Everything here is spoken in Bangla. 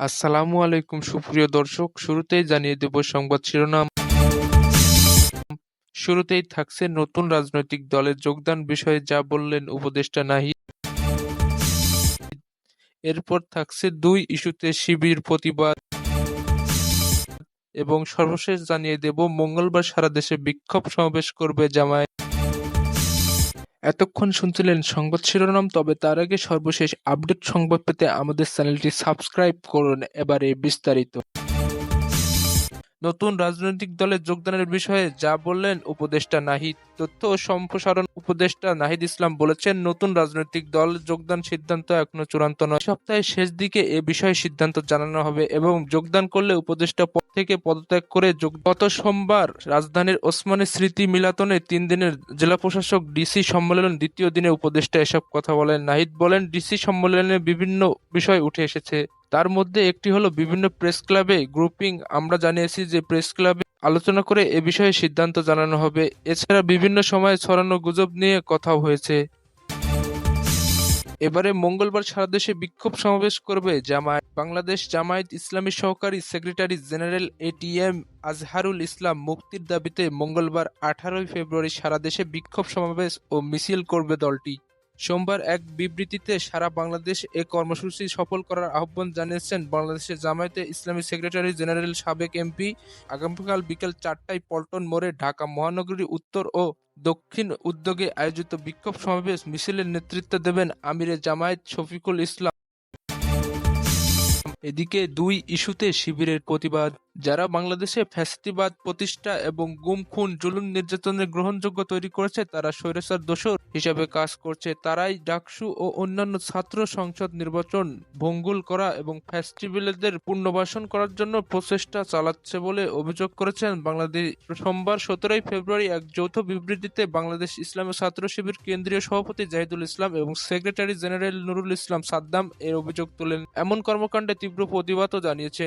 আসসালামু আলাইকুম, সুপ্রিয় দর্শক। শুরুতেই জানিয়ে দেব সংবাদ শিরোনাম। শুরুতেই থাকছে নতুন রাজনৈতিক দলে যোগদান বিষয়ে যা বললেন উপদেষ্টা নাহি এরপর থাকছে দুই ইস্যুতে শিবির প্রতিবাদ। এবং সর্বশেষ জানিয়ে দেব, মঙ্গলবার সারা দেশে বিক্ষোভ সমাবেশ করবে জামায়াত এতক্ষণ শুনছিলেন সংবাদ শিরোনাম, তবে তার আগে সর্বশেষ আপডেট সংবাদ পেতে আমাদের চ্যানেলটি সাবস্ক্রাইব করুন। এবারে বিস্তারিত। নতুন রাজনৈতিক দলে যোগদানের বিষয়ে যা বললেন উপদেষ্টা নাহিদ, তথ্য ও সম্প্রসারণ উপদেষ্টা নাহিদ ইসলাম বলেছেন, নতুন রাজনৈতিক দল যোগদান সিদ্ধান্ত এখনও চূড়ান্ত নয়। সপ্তাহের শেষ দিকে এ বিষয়ে সিদ্ধান্ত জানানো হবে এবং যোগদান করলে উপদেষ্টা পদ থেকে পদত্যাগ করে গত সোমবার রাজধানীর ওসমানী স্মৃতি মিলাতনে তিন দিনের জেলা প্রশাসক ডিসি সম্মেলন দ্বিতীয় দিনে উপদেষ্টা এসব কথা বলেন। নাহিদ বলেন, ডিসি সম্মেলনে বিভিন্ন বিষয় উঠে এসেছে। তার মধ্যে একটি হলো বিভিন্ন প্রেস ক্লাবে গ্রুপিং। আমরা জানিয়েছি যে প্রেস ক্লাবে আলোচনা করে এ বিষয়ে সিদ্ধান্ত জানানো হবে। এছাড়া বিভিন্ন সময়ে ছড়ানো গুজব নিয়ে কথাও হয়েছে। এবারে মঙ্গলবার সারা দেশে বিক্ষোভ সমাবেশ করবে জামায়াত। বাংলাদেশ জামায়াত ইসলামী সহকারী secretary general ATM Azharul Islam মুক্তির দাবিতে মঙ্গলবার আঠারোই ফেব্রুয়ারি সারা দেশে বিক্ষোভ সমাবেশ ও মিছিল করবে দলটি। সোমবার এক বিবৃতিতে সারা বাংলাদেশ এ কর্মসূচি সফল করার আহ্বান জানিয়েছেন বাংলাদেশের জামায়াতে ইসলামী সেক্রেটারি জেনারেল সাবেক এমপি, আগামীকাল বিকেল চারটায় পল্টন মোড়ে ঢাকা মহানগরী উত্তর ও দক্ষিণ উদ্যোগে আয়োজিত বিক্ষোভ সমাবেশ মিছিলের নেতৃত্ব দেবেন আমিরে জামায়াত শফিকুল ইসলাম। এদিকে দুই ইস্যুতে শিবিরের প্রতিবাদ। যারা বাংলাদেশে ফ্যাসিবাদ প্রতিষ্ঠা এবং গুম, খুন, জুলুম নির্যাতনের গ্রহণযোগ্য তৈরি করেছে, তারা স্বৈরাচার দোষর হিসাবে কাজ করছে। তারাই ডাকসু ও অন্যান্য ছাত্র সংসদ নির্বাচন ভঙ্গুল করা এবং ফ্যাস্টিভ্যালদের পুনর্বাসন করার জন্য প্রচেষ্টা চালাচ্ছে বলে অভিযোগ করেছেন বাংলাদেশ। সোমবার সতেরোই ফেব্রুয়ারি এক যৌথ বিবৃতিতে বাংলাদেশ ইসলামী ছাত্র শিবির কেন্দ্রীয় সভাপতি জাহিদুল ইসলাম এবং সেক্রেটারি জেনারেল নুরুল ইসলাম সাদ্দাম এর অভিযোগ তোলেন। এমন কর্মকাণ্ডে তীব্র প্রতিবাদও জানিয়েছেন।